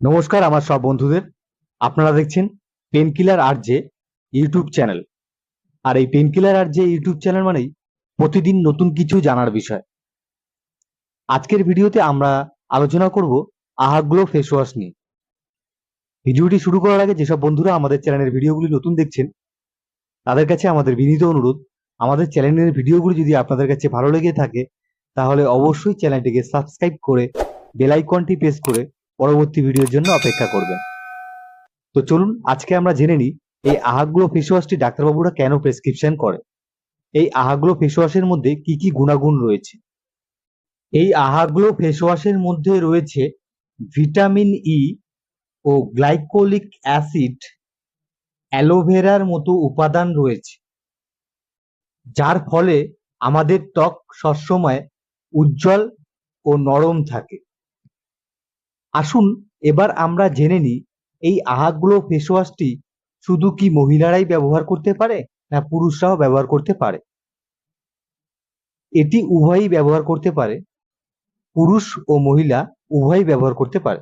নমস্কার আমার সব বন্ধুদের। আপনারা দেখছেন painkiller R J YouTube channel আর এই painkiller R J YouTube channel মানেই প্রতিদিন নতুন কিছু জানার বিষয়। আজকের ভিডিওতে আমরা আলোচনা করব আহাগ্লো ফেস ওয়াশ নিয়ে। ভিডিওটি শুরু করার আগে যেসব বন্ধুরা আমাদের চ্যানেলের ভিডিওগুলি নতুন দেখছেন, তাদের কাছে আমাদের বিনীত অনুরোধ, আমাদের চ্যানেলের ভিডিওগুলি যদি আপনাদের কাছে ভালো লেগে থাকে, তাহলে অবশ্যই চ্যানেলটিকে সাবস্ক্রাইব করে বেল আইকনটি প্রেস করে পরবর্তী ভিডিওর জন্য অপেক্ষা করবেন। তো চলুন, আজকে আমরা জেনে নিই, এই আহাগ্লো ফেস ওয়াশটি ডাক্তারবাবুরা কেন প্রেসক্রিপশন করে? এই আহাগ্লো ফেস ওয়াশের মধ্যে কি কি গুণাগুণ রয়েছে? এই আহাগ্লো ফেস ওয়াশের মধ্যে রয়েছে ভিটামিন ই ও গ্লাইকোলিক অ্যাসিড অ্যালোভেরার মতো উপাদান রয়েছে, যার ফলে আমাদের ত্বক সবসময় উজ্জ্বল ও নরম থাকে। আসুন, এবার আমরা জেনে নিই, এই আহাগ্লো ফেস ওয়াশটি শুধু কি মহিলারাই ব্যবহার করতে পারে, না পুরুষরাও ব্যবহার করতে পারে? এটি উভয়ই ব্যবহার করতে পারে, পুরুষ ও মহিলা উভয়ই ব্যবহার করতে পারে।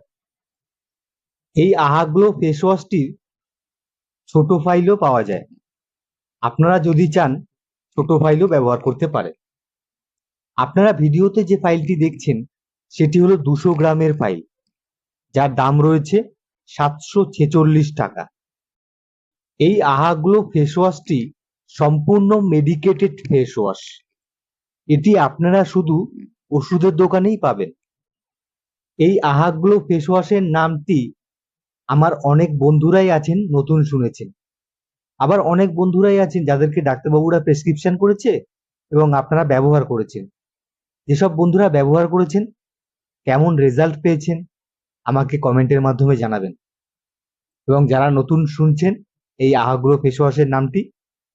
এই আহাগ্লো ফেস ওয়াশটির ছোট ফাইলও পাওয়া যায়। আপনারা যদি চান, ছোট ফাইলও ব্যবহার করতে পারে। আপনারা ভিডিওতে যে ফাইলটি দেখছেন, সেটি হলো দুশো গ্রামের ফাইল যার দাম রয়েছে সাতশো ছেচল্লিশ টাকা। এই আহাগ্লো ফেস ওয়াশটি সম্পূর্ণ মেডিকেটেড ফেস ওয়াশ এটি আপনারা শুধু ওষুধের দোকানেই পাবেন। এই আহাগ্লো ফেস ওয়াশের নামটি আমার অনেক বন্ধুরাই আছেন, নতুন শুনেছেন। আবার অনেক বন্ধুরাই আছেন যাদেরকে ডাক্তারবাবুরা প্রেসক্রিপশন করেছে এবং আপনারা ব্যবহার করেছেন। যেসব বন্ধুরা ব্যবহার করেছেন, কেমন রেজাল্ট পেয়েছেন আমাকে কমেন্টের মাধ্যমে জানাবেন। এবং যারা নতুন শুনছেন, এই আহাগুলো ফেস ওয়াশের নামটি,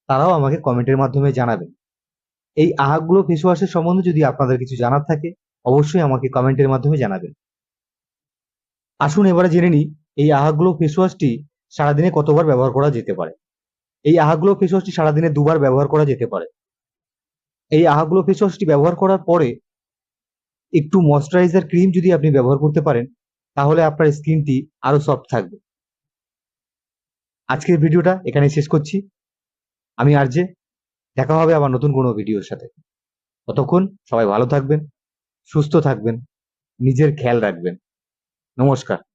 তারাও আমাকে কমেন্টের মাধ্যমে জানাবেন। এই আহাগুলো ফেস ওয়াশের সম্বন্ধে যদি আপনাদের কিছু জানার থাকে, অবশ্যই আমাকে কমেন্টের মাধ্যমে জানাবেন। আসুন এবারে জেনে নিই, এই আহাগুলো ফেস ওয়াশটি সারাদিনে কতবার ব্যবহার করা যেতে পারে? এই আহাগুলো ফেস ওয়াশটি সারাদিনে দুবার ব্যবহার করা যেতে পারে। এই আহাগুলো ফেস ওয়াশটি ব্যবহার করার পরে একটু ময়শ্চারাইজার ক্রিম যদি আপনি ব্যবহার করতে পারেন তাহলে আপনার স্কিনটি আরও সফট থাকবে। আজকের ভিডিওটা এখানে শেষ করছি। আমি আর যে দেখা হবে আবার নতুন কোনো ভিডিওর সাথে। ততক্ষণ সবাই ভালো থাকবেন, সুস্থ থাকবেন, নিজের খেয়াল রাখবেন। নমস্কার।